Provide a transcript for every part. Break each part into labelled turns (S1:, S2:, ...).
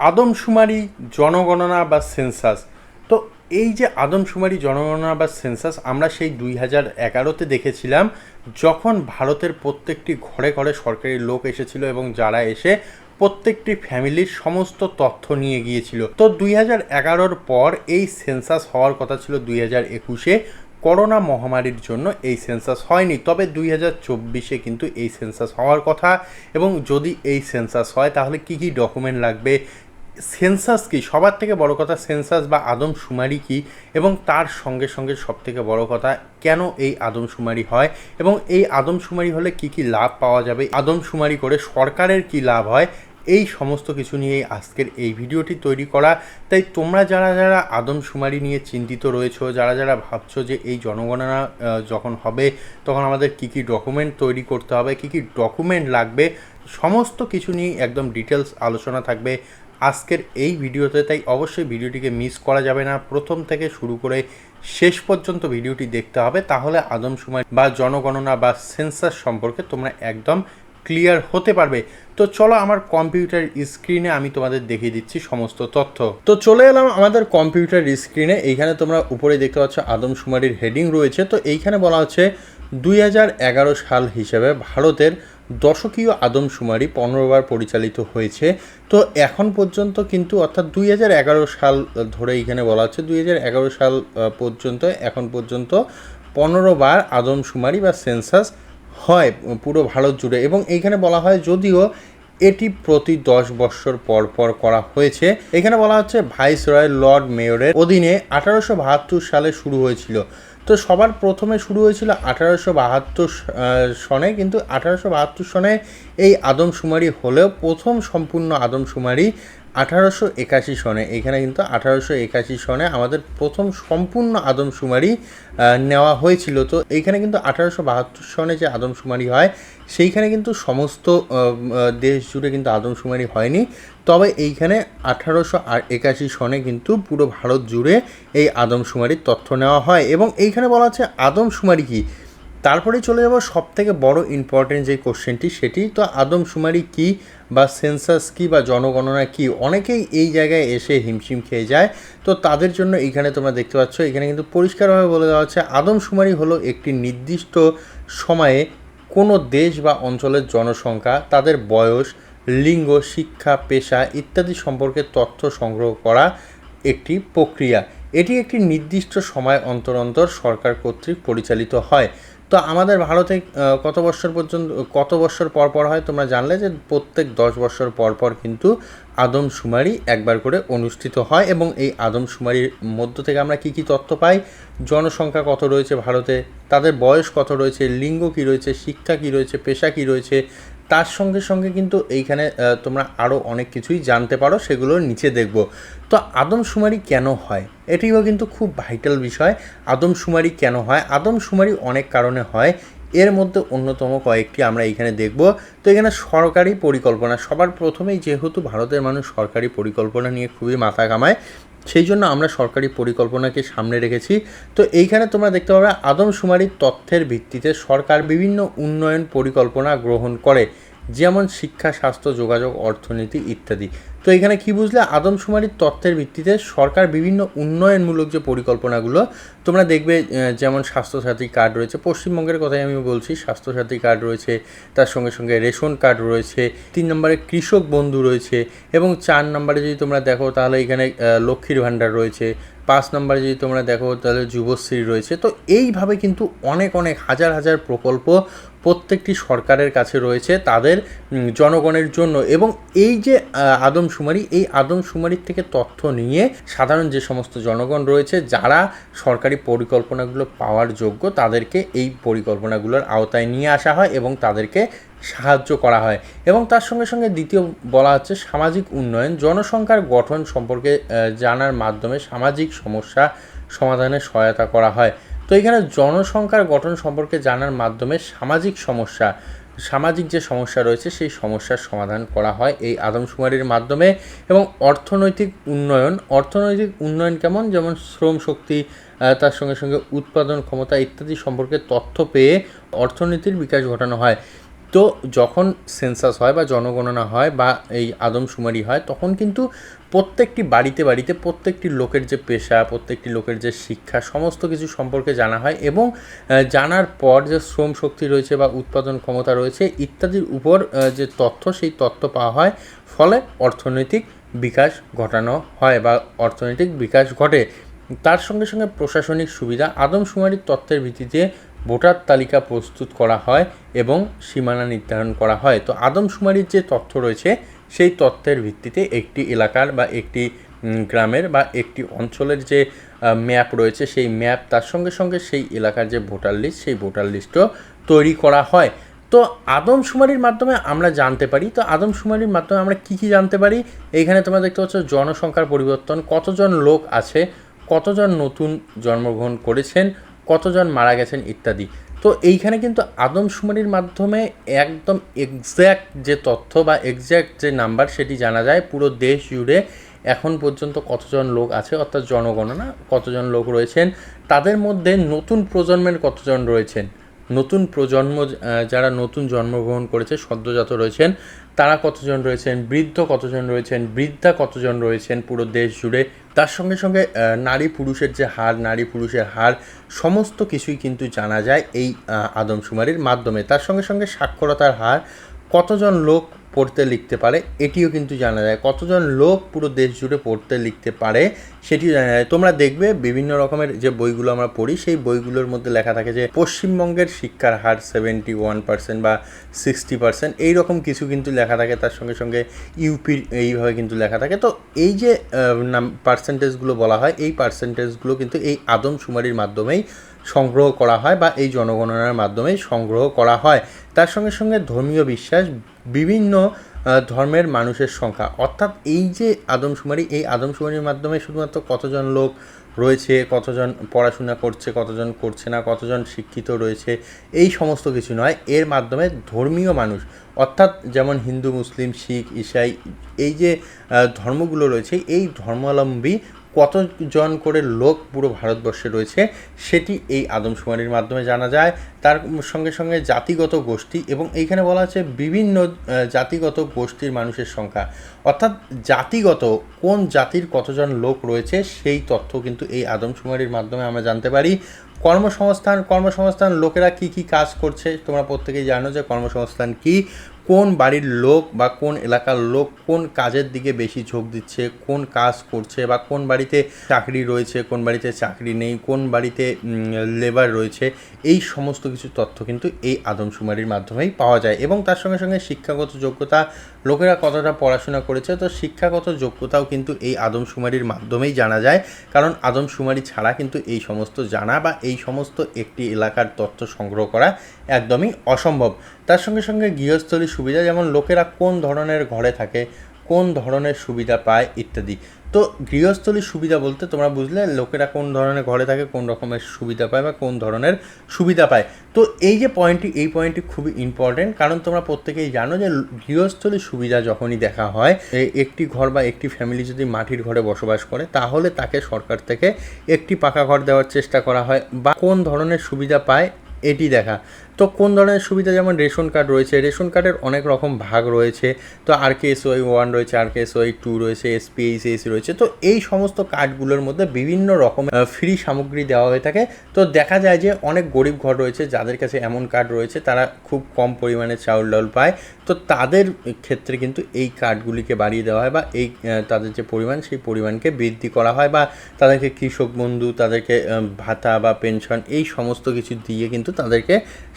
S1: আদমশুমারি, জনগণনা বা সেন্সাস। তো এই যে আদমশুমারি, জনগণনা বা সেন্সাস আমরা সেই দুই হাজার এগারোতে দেখেছিলাম, যখন ভারতের প্রত্যেকটি ঘরে ঘরে সরকারি লোক এসেছিল এবং যারা এসে প্রত্যেকটি ফ্যামিলির সমস্ত তথ্য নিয়ে গিয়েছিল। তো দুই হাজার এগারোর পর এই সেন্সাস হওয়ার কথা ছিল দুই হাজার একুশে। করোনা মহামারীর জন্য এই সেন্সাস হয়নি, তবে দুই হাজার চব্বিশে কিন্তু এই সেন্সাস হওয়ার কথা। এবং যদি এই সেন্সাস হয়, তাহলে কি কি ডকুমেন্ট লাগবে? সেন্সাস কি? সবার থেকে বড় কথা সেন্সাস বা আদমশুমারি কি? এবং তার সঙ্গে সঙ্গে সব থেকে বড় কথা, কেন এই আদমশুমারি হয়? এবং এই আদমশুমারি হলে কি কি লাভ পাওয়া যাবে? আদমশুমারি করে সরকারের কি লাভ হয়? এই সমস্ত কিছু নিয়ে আজকের এই ভিডিওটি তৈরি করা। তাই তোমরা যারা যারা আদমশুমারি নিয়ে চিন্তিত রয়েছো, যারা যারা ভাবছ যে এই জনগণনা যখন হবে, তখন আমাদের কি কি ডকুমেন্ট তৈরি করতে হবে, কি কি ডকুমেন্ট লাগবে, সমস্ত কিছু নিয়ে একদম ডিটেলস আলোচনা থাকবে। আজকের এই ভিডিওতে, তাই অবশ্যই ভিডিওটিকে মিস করা যাবে না। প্রথম থেকে শুরু করে শেষ পর্যন্ত ভিডিওটি দেখতে হবে। তাহলে আদমশুমারি বা জনগণনা বা সেন্সাস সম্পর্কে তোমরা একদম ক্লিয়ার হতে পারবে। তো চলো আমার কম্পিউটার স্ক্রিনে আমি তোমাদের দেখিয়ে দিচ্ছি সমস্ত তথ্য। তো চলে এলাম আমাদের কম্পিউটার স্ক্রিনে। এইখানে তোমরা উপরে দেখতে পাচ্ছ আদমশুমারির হেডিং রয়েছে। তো এইখানে বলা হচ্ছে, দুই হাজার এগারো সাল হিসেবে ভারতের দশকীয় আদমশুমারি পনেরোবার পরিচালিত হয়েছে। তো এখন পর্যন্ত কিন্তু অর্থাৎ দুই হাজার এগারো সাল ধরে এইখানে বলা হচ্ছে দুই হাজার এগারো সাল পর্যন্ত, এখন পর্যন্ত পনেরো বার আদমশুমারি বা সেন্সাস হয় পুরো ভারত জুড়ে। এবং এইখানে বলা হয় যদিও এটি প্রতি দশ বৎসর পর পর করা হয়েছে। এখানে বলা হচ্ছে ভাইস রয় লর্ড মেয়রের অধীনে আঠারোশো বাহাত্তর সালে শুরু হয়েছিল। তো সবার প্রথমে শুরু হয়েছিল আঠারোশো বাহাত্তর সনে, কিন্তু আঠারোশো বাহাত্তর সনে এই আদমশুমারি হলেও প্রথম সম্পূর্ণ আদমশুমারি আঠারোশো একাশি সনে। এখানে কিন্তু আঠারোশো একাশি সনে আমাদের প্রথম সম্পূর্ণ আদমশুমারি নেওয়া হয়েছিল। তো এখানে কিন্তু আঠারোশো বাহাত্তর সনে যে আদমশুমারি হয় সেইখানে কিন্তু সমস্ত দেশ জুড়ে কিন্তু আদমশুমারি হয়নি। তবে এইখানে আঠারোশো আর একাশি সনে কিন্তু পুরো ভারত জুড়ে এই আদমশুমারির তথ্য নেওয়া হয় এবং এইখানে বলা হচ্ছে আদমশুমারি কি? তারপরে চলে যাব সব থেকে বড় ইম্পর্টেন্ট যে কোশ্চেনটি সেটি তো আদমশুমারি কি বা সেন্সাস কি বা জনগণনা কি? অনেকেই এই জায়গায় এসে হিমশিম খেয়ে যায়। তো তাদের জন্য এখানে তোমরা দেখতে পাচ্ছ, এখানে কিন্তু পরিষ্কারভাবে বলে দেওয়া হচ্ছে আদমশুমারি হলো একটি নির্দিষ্ট সময়ে কোনো দেশ বা অঞ্চলের জনসংখ্যা, তাদের বয়স, লিঙ্গ, শিক্ষা, পেশা ইত্যাদি সম্পর্কে তথ্য সংগ্রহ করা একটি প্রক্রিয়া। এটি একটি নির্দিষ্ট সময় অন্তর অন্তর সরকার কর্তৃক পরিচালিত হয়। তো আমাদের ভারতে কত বছর পর্যন্ত, কত বছর পর পর হয় তোমরা জানলে যে প্রত্যেক দশ বছর পর পর কিন্তু আদমশুমারি একবার করে অনুষ্ঠিত হয় এবং এই আদমশুমারির মধ্য থেকে আমরা কি কি তথ্য পাই? জনসংখ্যা কত রয়েছে ভারতে? তাদের বয়স কত রয়েছে? লিঙ্গ কি রয়েছে? শিক্ষা কি রয়েছে? পেশা কি রয়েছে? তার সঙ্গে সঙ্গে কিন্তু এইখানে তোমরা আরও অনেক কিছুই জানতে পারো, সেগুলো নিচে দেখব। তো আদমশুমারি কেন হয়? এটিও কিন্তু খুব ভাইটাল বিষয়। আদমশুমারি কেন হয়? আদমশুমারি অনেক কারণে হয়। এর মধ্যে অন্যতম কয়েকটি আমরা এখানে দেখব। তো এখানে সরকারি পরিকল্পনা, সবার প্রথমেই যেহেতু ভারতের মানুষ সরকারি পরিকল্পনা নিয়ে খুবই মাথা কামায় সেই জন্য আমরা সরকারি পরিকল্পনাকে সামনে রেখেছি। তো এইখানে তোমরা দেখতে পাবে আদমশুমারির তথ্যের ভিত্তিতে সরকার বিভিন্ন উন্নয়ন পরিকল্পনা গ্রহণ করে, যেমন শিক্ষা, স্বাস্থ্য, যোগাযোগ, অর্থনীতি ইত্যাদি। তো এখানে কি বুঝলে? আদমশুমারির তথ্যের ভিত্তিতে সরকার বিভিন্ন উন্নয়নমূলক যে পরিকল্পনাগুলো, তোমরা দেখবে যেমন স্বাস্থ্যসাথী কার্ড রয়েছে। পশ্চিমবঙ্গের কথাই আমি বলছি, স্বাস্থ্যসাথী কার্ড রয়েছে, তার সঙ্গে সঙ্গে রেশন কার্ড রয়েছে, তিন নম্বরে কৃষক বন্ধু রয়েছে, এবং চার নম্বরে যদি তোমরা দেখো, তাহলে এখানে লক্ষ্মীর ভাণ্ডার রয়েছে। পাঁচ নম্বরে যদি তোমরা দেখো, তাহলে যুবশ্রী রয়েছে। তো এইভাবে কিন্তু অনেক অনেক হাজার হাজার প্রকল্প প্রত্যেকটি সরকারের কাছে রয়েছে তাদের জনগণের জন্য। এবং এই যে আদমশুমারি, এই আদমশুমারির থেকে তথ্য নিয়ে সাধারণ যে সমস্ত জনগণ রয়েছে, যারা সরকারি পরিকল্পনাগুলো পাওয়ার যোগ্য, তাদেরকে এই পরিকল্পনাগুলোর আওতায় নিয়ে আসা হয় এবং তাদেরকে সাহায্য করা হয়। এবং তার সঙ্গে সঙ্গে দ্বিতীয় বলা হচ্ছে সামাজিক উন্নয়ন। জনসংখ্যার গঠন সম্পর্কে জানার মাধ্যমে সামাজিক সমস্যা সমাধানে সহায়তা করা হয়। তো এখানে জনসংখ্যার গঠন সম্পর্কে জানার মাধ্যমে সামাজিক সমস্যা, সামাজিক যে সমস্যা রয়েছে সেই সমস্যার সমাধান করা হয় এই আদমশুমারির মাধ্যমে এবং অর্থনৈতিক উন্নয়ন অর্থনৈতিক উন্নয়ন কেমন? যেমন শ্রম শক্তি তার সঙ্গে সঙ্গে উৎপাদন ক্ষমতা ইত্যাদি সম্পর্কে তথ্য পেয়ে অর্থনীতির বিকাশ ঘটানো হয়। তো যখন সেন্সাস হয় বা জনগণনা হয় বা এই আদমশুমারি হয়, তখন কিন্তু প্রত্যেকটি বাড়িতে বাড়িতে প্রত্যেকটি লোকের যে পেশা, প্রত্যেকটি লোকের যে শিক্ষা, সমস্ত কিছু সম্পর্কে জানা হয় এবং জানার পর যে শ্রম শক্তি রয়েছে বা উৎপাদন ক্ষমতা রয়েছে ইত্যাদির উপর যে তথ্য, সেই তথ্য পাওয়া হয়। ফলে অর্থনৈতিক বিকাশ ঘটানো হয় বা অর্থনৈতিক বিকাশ ঘটে। তার সঙ্গে সঙ্গে প্রশাসনিক সুবিধা, আদমশুমারির তথ্যের ভিত্তিতে ভোটার তালিকা প্রস্তুত করা হয় এবং সীমানা নির্ধারণ করা হয়। তো আদমশুমারির যে তথ্য রয়েছে সেই তথ্যের ভিত্তিতে একটি এলাকার বা একটি গ্রামের বা একটি অঞ্চলের যে ম্যাপ রয়েছে, সেই ম্যাপ তার সঙ্গে সঙ্গে সেই এলাকার যে ভোটার লিস্ট, সেই ভোটার লিস্টও তৈরি করা হয়। তো আদমশুমারির মাধ্যমে আমরা জানতে পারি, তো আদমশুমারির মাধ্যমে আমরা কি কি জানতে পারি? এইখানে তোমরা দেখতে পাচ্ছ জনসংখ্যার পরিবর্তন, কতজন লোক আছে, কতজন নতুন জন্মগ্রহণ করেছেন, কতজন মারা গেছেন ইত্যাদি। তো এইখানে কিন্তু আদমশুমারির মাধ্যমে একদম এক্স্যাক্ট যে তথ্য বা এক্স্যাক্ট যে নাম্বার সেটি জানা যায়, পুরো দেশ জুড়ে এখন পর্যন্ত কতজন লোক আছে, অর্থাৎ জনগণনা কতজন লোক রয়েছেন, তাদের মধ্যে নতুন প্রজন্মের কতজন রয়েছেন? নতুন প্রজন্ম যারা নতুন জন্মগ্রহণ করেছে, সদ্যজাত রয়েছেন তারা কতজন রয়েছেন, বৃদ্ধ কতজন রয়েছেন, বৃদ্ধা কতজন রয়েছেন পুরো দেশ জুড়ে, তার সঙ্গে সঙ্গে নারী পুরুষের যে হার, নারী পুরুষের হার, সমস্ত কিছুই কিন্তু জানা যায় এই আদমশুমারির মাধ্যমে। তার সঙ্গে সঙ্গে সাক্ষরতার হার, কতজন লোক পড়তে লিখতে পারে, এটিও কিন্তু জানা যায়। কতজন লোক পুরো দেশ জুড়ে পড়তে লিখতে পারে, সেটিও জানা যায়। তোমরা দেখবে বিভিন্ন রকমের যে বইগুলো আমরা পড়ি, সেই বইগুলোর মধ্যে লেখা থাকে যে পশ্চিমবঙ্গের শিক্ষার হার সেভেন্টি ওয়ান পার্সেন্ট বা সিক্সটি পার্সেন্ট এইরকম কিছু কিন্তু লেখা থাকে। তার সঙ্গে সঙ্গে ইউপির এইভাবে কিন্তু লেখা থাকে। তো এই যে নাম পার্সেন্টেজগুলো বলা হয়, এই পার্সেন্টেজগুলো কিন্তু এই আদমশুমারির মাধ্যমেই সংগ্রহ করা হয় বা এই জনগণনার মাধ্যমেই সংগ্রহ করা হয়। তার সঙ্গে সঙ্গে ধর্মীয় বিশ্বাস বিভিন্ন ধর্মের মানুষের সংখ্যা। অর্থাৎ এই যে আদমশুমারি, এই আদমশুমারির মাধ্যমে শুধুমাত্র কতজন লোক রয়েছে, কতজন পড়াশোনা করছে, কতজন করছে না, কতজন শিক্ষিত রয়েছে, এই সমস্ত কিছু নয়। এর মাধ্যমে ধর্মীয় মানুষ, অর্থাৎ যেমন হিন্দু, মুসলিম, শিখ, ইসাই, এই যে ধর্মগুলো রয়েছে, এই ধর্মাবলম্বী কতজন করে লোক পুরো ভারতবর্ষে রয়েছে সেটি এই আদমশুমারির মাধ্যমে জানা যায়। তার সঙ্গে সঙ্গে জাতিগত গোষ্ঠী এবং এইখানে বলা আছে বিভিন্ন জাতিগত গোষ্ঠীর মানুষের সংখ্যা। অর্থাৎ জাতিগত কোন জাতির কতজন লোক রয়েছে সেই তথ্য কিন্তু এই আদমশুমারির মাধ্যমে আমরা জানতে পারি। কর্মসংস্থান কর্মসংস্থান লোকেরা কি কি কাজ করছে তোমরা প্রত্যেকেই জানো যে কর্মসংস্থান কি। কোন বাড়ির লোক বা কোন এলাকার লোক কোন কাজের দিকে বেশি ঝোঁক দিচ্ছে, কোন কাজ করছে বা কোন বাড়িতে চাকরি রয়েছে, কোন বাড়িতে চাকরি নেই, কোন বাড়িতে লেবার রয়েছে, এই সমস্ত কিছু তথ্য কিন্তু এই আদমশুমারির মাধ্যমেই পাওয়া যায় এবং তার সঙ্গে সঙ্গে শিক্ষাগত যোগ্যতা লোকেরা কতটা পড়াশোনা করেছে, তো শিক্ষাগত যোগ্যতাও কিন্তু এই আদমশুমারির মাধ্যমেই জানা যায়। কারণ আদমশুমারি ছাড়া কিন্তু এই সমস্ত জানা বা এই সমস্ত একটি এলাকার তথ্য সংগ্রহ করা একদমই অসম্ভব। তার সঙ্গে সঙ্গে গৃহস্থলী সুবিধা, যেমন লোকেরা কোন ধরনের ঘরে থাকে কোন ধরনের সুবিধা পায় ইত্যাদি। তো গৃহস্থলীর সুবিধা বলতে তোমরা বুঝলে লোকেরা কোন ধরনের ঘরে থাকে, কোন রকমের সুবিধা পায় বা কোন ধরনের সুবিধা পায়। তো এই যে পয়েন্টটি এই পয়েন্টটি খুবই ইম্পর্টেন্ট কারণ তোমরা প্রত্যেকেই জানো যে গৃহস্থলীর সুবিধা যখনই দেখা হয় একটি ঘর বা একটি ফ্যামিলি যদি মাটির ঘরে বসবাস করে, তাহলে তাকে সরকার থেকে একটি পাকা ঘর দেওয়ার চেষ্টা করা হয় বা কোন ধরনের সুবিধা পায় এটি দেখা। তো কোন ধরনের সুবিধা? যেমন রেশন কার্ড রয়েছে, রেশন কার্ডের অনেক রকম ভাগ রয়েছে। তো R K S Y one রয়েছে R K S Y two রয়েছে এসপিএইচএসি রয়েছে। তো এই সমস্ত কার্ডগুলোর মধ্যে বিভিন্ন রকম ফ্রি সামগ্রী দেওয়া হয়ে থাকে। তো দেখা যায় যে অনেক গরিব ঘর রয়েছে, যাদের কাছে এমন কার্ড রয়েছে, তারা খুব কম পরিমাণে চাউল ডাউল পায়। তো তাদের ক্ষেত্রে কিন্তু এই কার্ডগুলিকে বাড়িয়ে দেওয়া হয় বা এই তাদের যে পরিমাণ, সেই পরিমাণকে বৃদ্ধি করা হয় বা তাদেরকে কৃষক বন্ধু, তাদেরকে ভাতা বা পেনশন এই সমস্ত কিছু দিয়ে কিন্তু তাদেরকে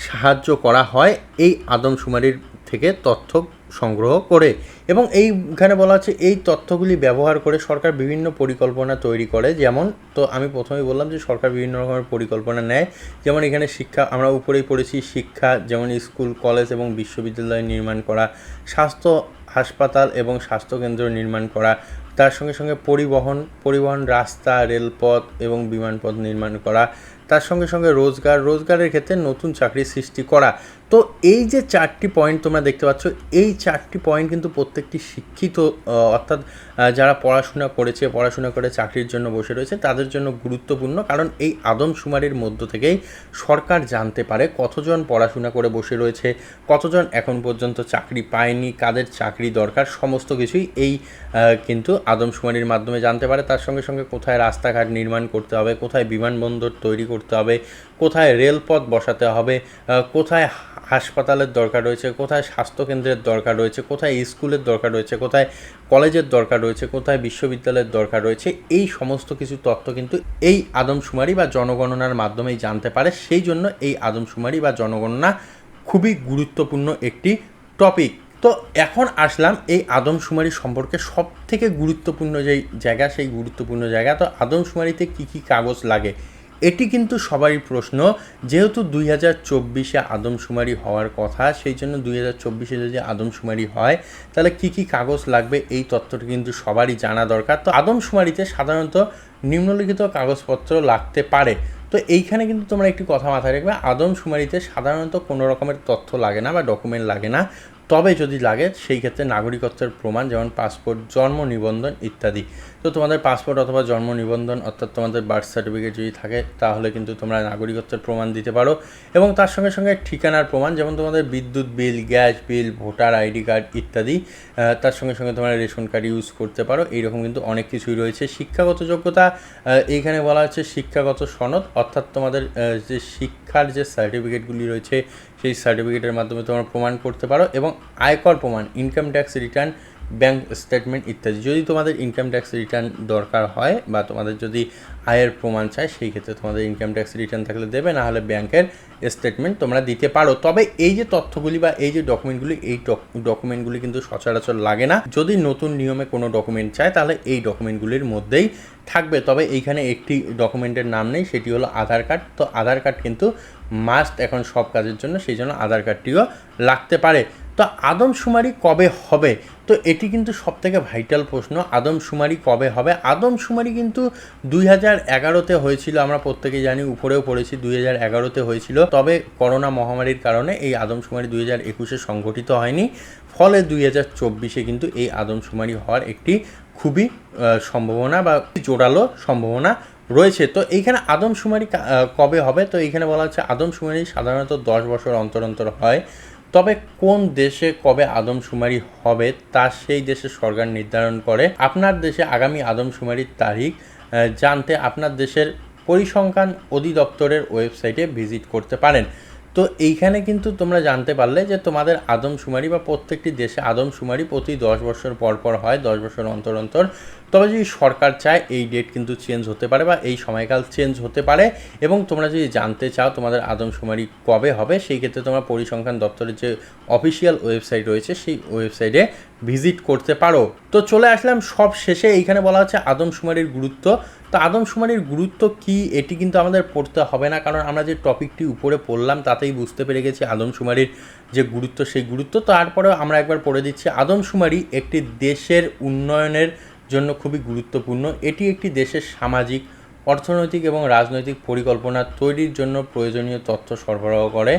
S1: সাহায্য করা হয়। এই আদমশুমারির থেকে তথ্য সংগ্রহ করে এবং এইখানে বলা আছে এই তথ্যগুলি ব্যবহার করে সরকার বিভিন্ন পরিকল্পনা তৈরি করে। যেমন, তো আমি প্রথমেই বললাম যে সরকার বিভিন্ন রকমের পরিকল্পনা নেয়। যেমন এখানে শিক্ষা, আমরা উপরেই পড়েছি শিক্ষা, যেমন স্কুল, কলেজ এবং বিশ্ববিদ্যালয় নির্মাণ করা, স্বাস্থ্য হাসপাতাল এবং স্বাস্থ্যকেন্দ্র নির্মাণ করা, তার সঙ্গে সঙ্গে পরিবহন পরিবহন রাস্তা, রেলপথ এবং বিমানপথ নির্মাণ করা তার সঙ্গে সঙ্গে রোজগার, রোজগারের ক্ষেত্রে নতুন চাকরি সৃষ্টি করা। তো এই যে চারটি পয়েন্ট তোমরা দেখতে পাচ্ছ, এই চারটি পয়েন্ট কিন্তু প্রত্যেকটি শিক্ষিত অর্থাৎ যারা পড়াশোনা করেছে, পড়াশোনা করে চাকরির জন্য বসে রয়েছে, তাদের জন্য গুরুত্বপূর্ণ, কারণ এই আদমশুমারির মধ্য থেকেই সরকার জানতে পারে কতজন পড়াশোনা করে বসে রয়েছে, কতজন এখন পর্যন্ত চাকরি পায়নি, কাদের চাকরি দরকার, সমস্ত কিছুই এই কিন্তু আদমশুমারির মাধ্যমে জানতে পারে। তার সঙ্গে সঙ্গে কোথায় রাস্তাঘাট নির্মাণ করতে হবে, কোথায় বিমানবন্দর তৈরি করতে হবে, কোথায় রেলপথ বসাতে হবে কোথায় হাসপাতালের দরকার রয়েছে, কোথায় স্বাস্থ্যকেন্দ্রের দরকার রয়েছে, কোথায় স্কুলের দরকার রয়েছে, কোথায় কলেজের দরকার রয়েছে, কোথায় বিশ্ববিদ্যালয়ের দরকার রয়েছে, এই সমস্ত কিছু তথ্য কিন্তু এই আদমশুমারি বা জনগণনার মাধ্যমেই জানতে পারে। সেই জন্য এই আদমশুমারি বা জনগণনা খুবই গুরুত্বপূর্ণ একটি টপিক। তো এখন আসলাম এই আদমশুমারি সম্পর্কে সব থেকে গুরুত্বপূর্ণ যেই জায়গা, সেই গুরুত্বপূর্ণ জায়গা। তো আদমশুমারিতে কী কী কাগজ লাগে? এটি কিন্তু সবারই প্রশ্ন। যেহেতু দুই হাজার চব্বিশে আদমশুমারি হওয়ার কথা, সেই জন্য দুই হাজার চব্বিশে যদি আদমশুমারি হয়, তাহলে কী কী কাগজ লাগবে? এই তথ্যটি কিন্তু সবারই জানা দরকার। তো আদমশুমারিতে সাধারণত নিম্নলিখিত কাগজপত্র লাগতে পারে। তো এইখানে কিন্তু তোমরা একটি কথা মাথায় রাখবে, আদমশুমারিতে সাধারণত কোনো রকমের তথ্য লাগে না বা ডকুমেন্ট লাগে না। তবে যদি লাগে, সেই ক্ষেত্রে নাগরিকত্বের প্রমাণ, যেমন পাসপোর্ট, জন্ম নিবন্ধন ইত্যাদি। তো তোমাদের পাসপোর্ট অথবা জন্ম নিবন্ধন অর্থাৎ তোমাদের বার্থ সার্টিফিকেট যদি থাকে, তাহলে কিন্তু তোমরা নাগরিকত্বের প্রমাণ দিতে পারো। এবং তার সঙ্গে সঙ্গে ঠিকানার প্রমাণ, যেমন তোমাদের বিদ্যুৎ bill, gas bill, voter ID card ইত্যাদি তার সঙ্গে সঙ্গে তোমরা রেশন কার্ড ইউজ করতে পারো। এইরকম কিন্তু অনেক কিছুই রয়েছে। শিক্ষাগত যোগ্যতা এইখানে বলা হচ্ছে শিক্ষাগত সনদ, অর্থাৎ তোমাদের যে শিক্ষার যে সার্টিফিকেটগুলি রয়েছে, সেই সার্টিফিকেটের মাধ্যমে তোমরা প্রমাণ করতে পারো এবং আয়কর প্রমাণ income tax return bank statement ইত্যাদি। যদি তোমাদের ইনকাম ট্যাক্স রিটার্ন দরকার হয় বা তোমাদের যদি আয়ের প্রমাণ চাই, সেই ক্ষেত্রে তোমাদের ইনকাম ট্যাক্স রিটার্ন থাকলে দেবে, না হলে ব্যাংকের স্টেটমেন্ট তোমরা দিতে পারো। তবে এই যে তথ্যগুলি বা এই যে ডকুমেন্টগুলি এই ডকুমেন্টগুলি কিন্তু সচরাচর লাগে না। যদি নতুন নিয়মে কোনো ডকুমেন্ট চায়, তাহলে এই ডকুমেন্টগুলির মধ্যেই থাকবে। তবে এইখানে একটি ডকুমেন্টের নাম নেই, সেটি হলো আধার কার্ড। তো আধার কার্ড কিন্তু মাস্ট এখন সব কাজের জন্য, সেই জন্য আধার কার্ডটিও লাগতে পারে। তো আদমশুমারি কবে হবে? তো এটি কিন্তু সবথেকে ভাইটাল প্রশ্ন, আদমশুমারি কবে হবে? আদমশুমারি কিন্তু দুই হাজার এগারোতে হয়েছিল, আমরা প্রত্যেকে জানি, উপরেও পড়েছি, দুই হাজার এগারোতে হয়েছিল। তবে করোনা মহামারীর কারণে এই আদমশুমারি দুই হাজার একুশে সংঘটিত হয়নি। ফলে দুই হাজার চব্বিশে কিন্তু এই আদমশুমারি হওয়ার একটি খুবই সম্ভাবনা বা জোরালো সম্ভাবনা রয়েছে। তো এইখানে আদমশুমারি কবে হবে? তো এইখানে বলা হচ্ছে আদমশুমারি সাধারণত দশ বছর অন্তর অন্তর হয়। তবে কোন দেশে কবে আদমশুমারি হবে তা সেই দেশের সরকার নির্ধারণ করে। আপনার দেশে আগামী আদমশুমারির তারিখ জানতে আপনার দেশের পরিসংখ্যান অধিদপ্তরের ওয়েবসাইটে ভিজিট করতে পারেন। তো এইখানে কিন্তু তোমরা জানতে পারলে যে তোমাদের আদমশুমারি বা প্রত্যেকটি দেশে আদমশুমারি প্রতি দশ বছর পর পর হয়, দশ বছর অন্তর অন্তর। তবে যদি সরকার চায়, এই ডেট কিন্তু চেঞ্জ হতে পারে বা এই সময়কাল চেঞ্জ হতে পারে। এবং তোমরা যদি জানতে চাও তোমাদের আদমশুমারি কবে হবে, সেই ক্ষেত্রে তোমরা পরিসংখ্যান দপ্তরের যে অফিসিয়াল ওয়েবসাইট রয়েছে, সেই ওয়েবসাইটে ভিজিট করতে পারো। তো চলে আসলাম সব শেষে এইখানে বলা হচ্ছে আদমশুমারির গুরুত্ব। তো আদমশুমারির গুরুত্ব কি? এটি কিন্তু আমাদের পড়তে হবে না, কারণ আমরা যে টপিকটি উপরে পড়লাম, তাতেই বুঝতে পেরে গেছি আদমশুমারির যে গুরুত্ব, সেই গুরুত্ব। তারপরেও আমরা একবার পড়ে দিচ্ছি, আদমশুমারি একটি দেশের উন্নয়নের জন্য খুবই গুরুত্বপূর্ণ। এটি একটি দেশের সামাজিক, অর্থনৈতিক এবং রাজনৈতিক পরিকল্পনা তৈরির জন্য প্রয়োজনীয় তথ্য সরবরাহ করে।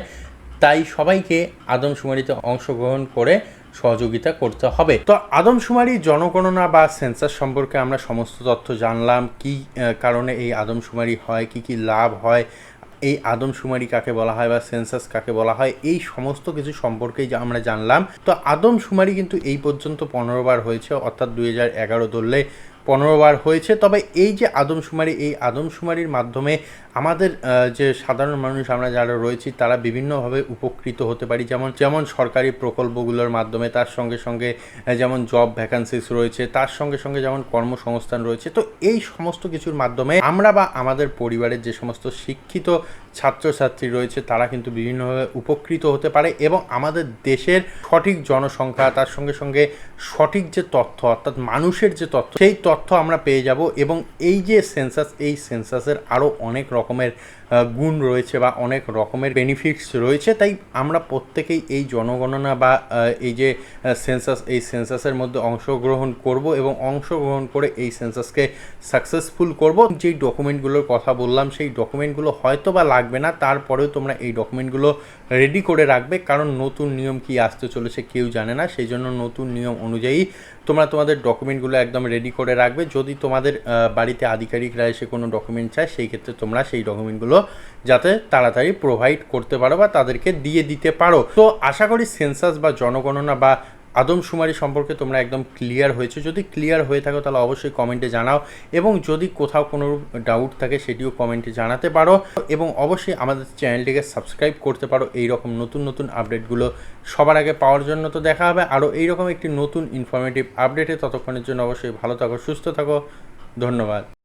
S1: তাই সবাইকে আদমশুমারিতে অংশগ্রহণ করে সহযোগিতা করতে হবে। তো আদমশুমারি, জনগণনা বা সেন্সাস সম্পর্কে আমরা সমস্ত তথ্য জানলাম। কি কারণে এই আদমশুমারি হয়? কি কি লাভ হয়? এই আদমশুমারি কাকে বলা হয় বা সেন্সাস কাকে বলা হয়? এই সমস্ত কিছু সম্পর্কেই আমরা জানলাম। তো আদমশুমারি কিন্তু এই পর্যন্ত পনেরো বার হয়েছে, অর্থাৎ দুই হাজার এগারো ধরলে পনেরো বার হয়েছে। তবে এই যে আদমশুমারি, এই আদমশুমারির মাধ্যমে আমাদের যে সাধারণ মানুষ আমরা যারা রয়েছি, তারা বিভিন্নভাবে উপকৃত হতে পারি। যেমন যেমন সরকারি প্রকল্পগুলোর মাধ্যমে, তার সঙ্গে সঙ্গে যেমন জব ভ্যাকান্সিস রয়েছে, তার সঙ্গে সঙ্গে যেমন কর্মসংস্থান রয়েছে। তো এই সমস্ত কিছুর মাধ্যমে আমরা বা আমাদের পরিবারের যে সমস্ত শিক্ষিত ছাত্রছাত্রী রয়েছে, তারা কিন্তু বিভিন্নভাবে উপকৃত হতে পারে এবং আমাদের দেশের সঠিক জনসংখ্যা, তার সঙ্গে সঙ্গে সঠিক যে তথ্য, অর্থাৎ মানুষের যে তথ্য, সেই তথ্য আমরা পেয়ে যাব এবং এই যে সেন্সাস এই সেন্সাসের আরও অনেক রকমের গুণ রয়েছে বা অনেক রকমের বেনিফিটস রয়েছে। তাই আমরা প্রত্যেকেই এই জনগণনা বা এই যে সেন্সাস এই সেন্সাসের মধ্যে অংশগ্রহণ করব এবং অংশগ্রহণ করে এই সেন্সাসকে সাকসেসফুল করব। যেই ডকুমেন্টগুলোর কথা বললাম, সেই ডকুমেন্টগুলো হয়তো বা লাগবে না, তারপরেও তোমরা এই ডকুমেন্টগুলো রেডি করে রাখবে। কারণ নতুন নিয়ম কি আসতে চলেছে কেউ জানে না, সেই জন্য নতুন নিয়ম অনুযায়ী তোমরা তোমাদের ডকুমেন্টগুলো একদম রেডি করে রাখবে। যদি তোমাদের বাড়িতে আধিকারিকরা এসে কোনো ডকুমেন্ট চায়, সেই ক্ষেত্রে তোমরা সেই ডকুমেন্টগুলো যাতে তাড়াতাড়ি প্রোভাইড করতে পারো বা তাদেরকে দিয়ে দিতে পারো। তো আশা করি সেন্সাস বা জনগণনা বা আদমশুমারি সম্পর্কে তোমরা একদম ক্লিয়ার হয়েছে। যদি ক্লিয়ার হয়ে থাকো, তাহলে অবশ্যই কমেন্টে জানাও। এবং যদি কোথাও কোনো ডাউট থাকে, সেটিও কমেন্টে জানাতে পারো। এবং অবশ্যই আমাদের চ্যানেলটিকে সাবস্ক্রাইব করতে পারো। এই রকম নতুন নতুন আপডেটগুলো সবার আগে পাওয়ার জন্য তো দেখা হবে। আরও এইরকম একটি নতুন ইনফরমেটিভ আপডেটে ততক্ষণের জন্য অবশ্যই ভালো থাকো, সুস্থ থাকো। ধন্যবাদ।